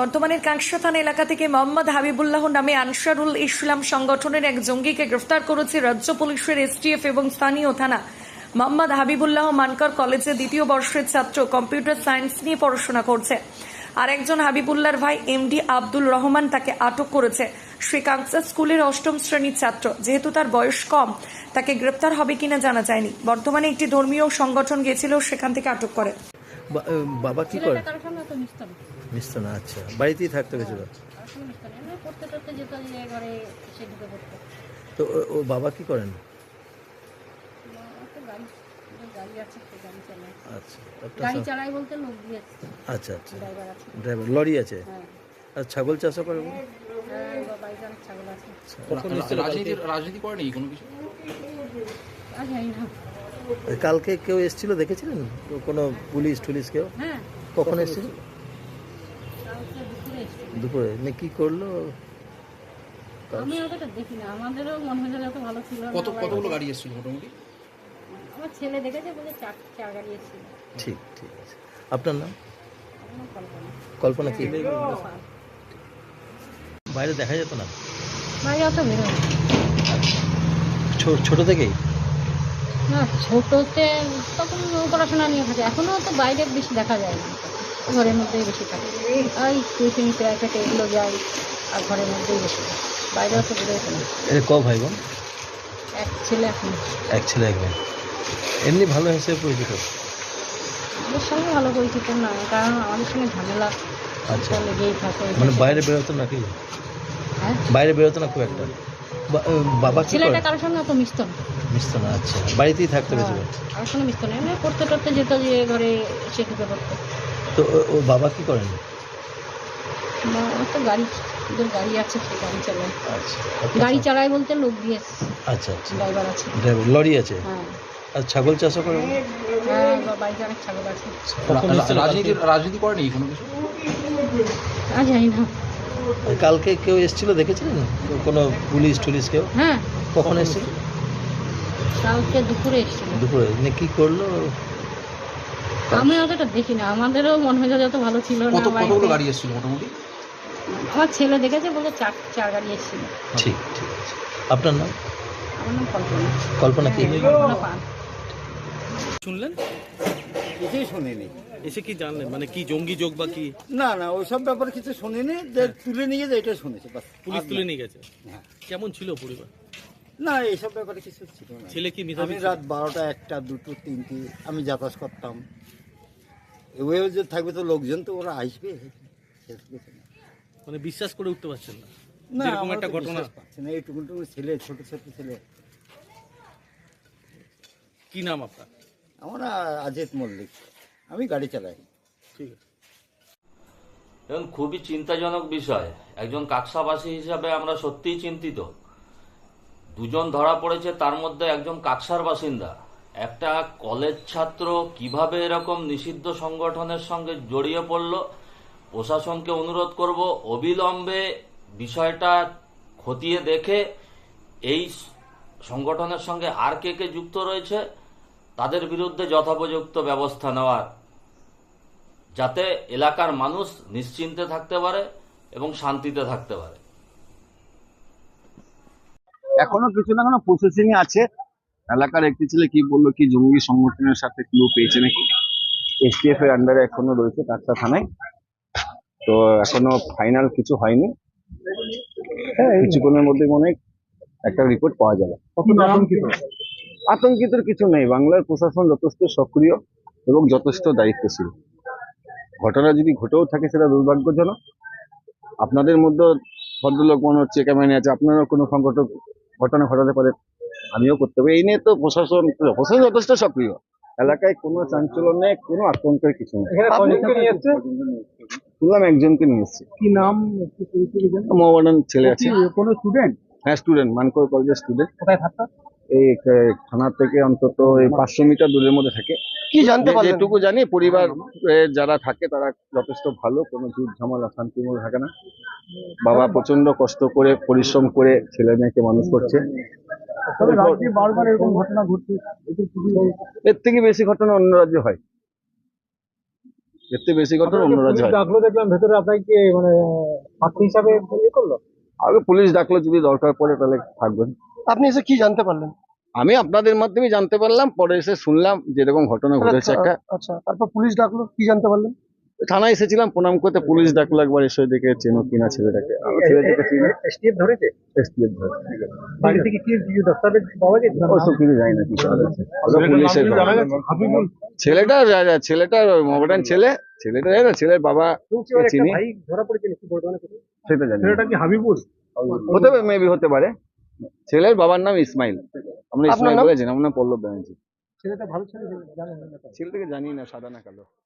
বর্তমানের কাঁকসা থানা এলাকা থেকে মোহাম্মদ হাবিবুল্লাহ নামে আনসারুল ইসলাম সংগঠনের এক জঙ্গিকে গ্রেফতার করেছে রাজ্য পুলিশের এসটিএফ এবং স্থানীয় থানা। মোহাম্মদ হাবিবুল্লাহ মানকর কলেজে দ্বিতীয় বর্ষের ছাত্র কম্পিউটার সায়েন্স নিয়ে পড়াশোনা করছে। আর একজন হাবিবুল্লাহর ভাই এমডি আব্দুল রহমান তাকে আটক করেছে। সে কাঁকসা স্কুলের অষ্টম শ্রেণির ছাত্র। যেহেতু তার বয়স কম তাকে গ্রেপ্তার হবে কিনা জানা যায়নি। বর্তমানে একটি ধর্মীয় সংগঠন গিয়েছিল সেখান থেকে আটক করে। বাবা কি করে? মিশতো না আচ্ছা। বাড়িতেই থাকতে পড়তো তো ও- ও বাবা কি করেন? মা তো গাড়ি ওদের গাড়ি আছে সে গাড়ি চালায় আচ্ছা আচ্ছা। আচ্ছা ড্রাইভার লরি আছে? হ্যাঁ। আর ছাগল চাষও করে বলে? হ্যাঁ রাজনীতি করেনি কোনো কিছু? না। কালকে? কেউ এসেছিল দেখেছিলেন? কোনো পুলিশ টুলিশ কেউ? হ্যাঁ। কখন এসেছিল? দুপুরে। মানে কি করল? আমি অতটা দেখি না আমাদেরও মনে হয় ভালো ছিল কত কতগুলো গাড়ি এসেছিল মোটামুটি? আমার ছেলে দেখেছে বলে চার চার গাড়ি এসেছিল। ঠিক ঠিক আছে। আপনার নাম? কল্পনা। কল্পনা কি? বাইরে দেখা যেত না? বাইরে অত ছোট থেকেই? না ছোটতে তখন পড়াশোনা নিয়ে থাকে। এখনও তো বাইরে বেশি দেখা যায় না। ঘরের মধ্যেই বেশি থাকে। ওই টিউশন প্রাইভেটে এগুলো যায় আর ঘরের মধ্যেই বেশি থাকে। বাইরে অত বেরোয় না। এর ক ভাই বোন? এক ছেলে এখন এক ছেলে এক মেয়ে। এমনি ভালো হিসেবে পরিচিত? ওদের সঙ্গে ভালো পরিচিত না কারণ আমাদের সঙ্গে ঝামেলা আচ্ছা। লেগেই থাকে মানে বাইরে বেরোতো নাকি? হ্যাঁ? বাইরে বেরোতো না খুব একটা? বাবা কি ছেলেটা কারোর সঙ্গে অত মিশতো না। মিশতো না আচ্ছা। বাড়িতেই থাকতে হ্যাঁ, গেছিল কারোর সঙ্গে মিশতো না। এমনি পড়তে টড়তে যেত যে ঘরে এসে ঢুকে পড়তো। তো ও- ও বাবা কি করেন? মা তো গাড়ি ওদের গাড়ি আছে সে গাড়ি চালায়। আচ্ছা গাড়ি চালায় বলতে লোক দিয়েছে আচ্ছা আচ্ছা। ড্রাইভার আছে। ড্রাইভার লরি আছে? হ্যাঁ। আর ছাগল চাষও করে? হ্যাঁ বাড়িতে অনেক ছাগল আছে। রাজনীতি কালকে? রাজনীতি করেনি কোনো কিছু? আর জানি না। কালকে কেউ এসেছিল দেখেছিলেন? কোনো পুলিশ টুলিশ কেউ? হ্যাঁ। কখন এসেছিল? কালকে দুপুরে এসেছিল। দুপুরে। মানে কি করল? আমি অতটা দেখি না। আমাদেরও মনে হয় যত ভালো ছিল না কত কতগুলো গাড়ি এসেছিল মোটামুটি? আমার ছেলে দেখেছে বলে চার চার গাড়ি এসেছিল। ঠিক ঠিক আছে। আপনার নাম? আমার নাম কল্পনা। কল্পনা কি? হ্যাঁ, শুনলেন? কিছুই শুনিনি। এসে কি জানলেন? মানে কি জঙ্গি যোগ বা কি? না না ওইসব ব্যাপারে কিছু শুনিনি। যে তুলে নিয়ে যে এটা শুনেছি বাস। পুলিশ তুলে নিয়ে গেছে? হ্যাঁ। কেমন ছিল পরিবার? না এইসব ব্যাপারে কিছু ছিল না। ছেলে কি আমি রাত বারোটা একটা দুটো তিনটি আমি যাতায়াত করতাম। এভাবে যে থাকবে তো লোকজন তো ওরা আসবে। মানে বিশ্বাস করে উঠতে পারছেন না। না যেরকম একটা ঘটনা। বিশ্বাস পাচ্ছি না এইটুকু টুকু ছেলে ছোট ছোট ছেলে। কি নাম আপনার? আমরা আজিত মল্লিক। আমি গাড়ি চালাই। ঠিক আছে। এবং খুবই চিন্তাজনক বিষয়। একজন কাকসাবাসী হিসাবে আমরা সত্যিই চিন্তিত। দুজন ধরা পড়েছে তার মধ্যে একজন কাকসার বাসিন্দা। একটা কলেজ ছাত্র কীভাবে এরকম নিষিদ্ধ সংগঠনের সঙ্গে জড়িয়ে পড়ল? প্রশাসনকে অনুরোধ করব, অবিলম্বে বিষয়টা খতিয়ে দেখে এই সংগঠনের সঙ্গে আর কে কে যুক্ত রয়েছে, তাদের বিরুদ্ধে যথোপযুক্ত ব্যবস্থা নেওয়ার, যাতে এলাকার মানুষ নিশ্চিন্তে থাকতে পারে এবং শান্তিতে থাকতে পারে। এখনও কিছু না কোনো প্রসেসিং আছে। এলাকার একটি ছেলে কি বলল কি জঙ্গি সংগঠনের সাথে ক্লু পেয়েছে নাকি? এসটিএফ এর আন্ডারে এখনও রয়েছে কাকসা থানায়। তো এখনও ফাইনাল কিছু হয়নি। কিছুক্ষণের মধ্যে মনে একটা রিপোর্ট পাওয়া যাবে। আতঙ্কিত? কিছু নেই। বাংলার প্রশাসন যথেষ্ট সক্রিয় এবং যথেষ্ট দায়িত্বশীল। ঘটনা যদি ঘটেও থাকে সেটা দুর্ভাগ্যজনক। আপনাদের মধ্যে ভদ্রলোক মনে হচ্ছে ক্যামেরা আছে। আপনারও কোনো সংকট ঘটনা ঘটাতে পারে আমিও করতে পারি। এই নিয়ে তো প্রশাসন প্রশাসন যথেষ্ট সক্রিয়। এলাকায় কোনো চাঞ্চল্য নেই কোনো আতঙ্কের কিছু নেই। শুনলাম একজনকে নিয়ে এসছে। কি নাম? মোহামেডান ছেলে আছে। কোনো স্টুডেন্ট হ্যাঁ স্টুডেন্ট মানকর কলেজের স্টুডেন্ট কোথায় থাকতো? এই থানা থেকে অন্তত এই পাঁচশো মিটার দূরের মধ্যে থাকে। কি জানতে পারলেন? যেটুকু জানি পরিবার যারা থাকে তারা যথেষ্ট ভালো কোনো ঝুট ঝামেলা শান্তির মধ্যে থাকে না। বাবা প্রচণ্ড কষ্ট করে পরিশ্রম করে ছেলে মেয়েকে মানুষ করছে। বারবার এরকম ঘটনা ঘটছে। এর থেকে বেশি ঘটনা অন্য রাজ্যে হয়। এর থেকে বেশি ঘটনা অন্য রাজ্যে হয়। ডাকলো দেখলাম ভেতরে আপনাকে মানে হিসাবে ইয়ে করল? আগে পুলিশ ডাকলো যদি দরকার পড়ে তাহলে থাকবেন। আপনি এসে কি জানতে পারলেন? আমি আপনাদের মাধ্যমে জানতে পারলাম পরে এসে শুনলাম যেরকম ঘটনা ঘটেছে একটা। আচ্ছা তারপর পুলিশ ডাকলো কি জানতে পারলেন? থানায় এসেছিলাম প্রণাম করতে পুলিশ ডাকলো একবার এসে দেখে চেনো কিনা ছেলেটাকে। আমি ছেলেটাকে চিনি। এসটিএফ ধরেছে? STF ধরে। বাড়ি থেকে কি কিছু দস্তাবেজ পাওয়া গেছে? ওসব কিছু জানি না কিছু পুলিশের ছেলেটা মডার্ন ছেলে। ছেলেটা জানি না ছেলের বাবা চিনি। ধরা পড়েছে নাকি বর্তমানে সেটা জানি ছেলেটা কি হাবিবুল? হতে পারে মেবি হতে পারে। ছেলের বাবার নাম ইসমাইল। আমরা ইসমাইল বলেছেন আমার নাম পল্লব ব্যানার্জি। ছেলেটা ভালো ছেলে জানেন ছেলেটাকে জানি না সাদা না কালো।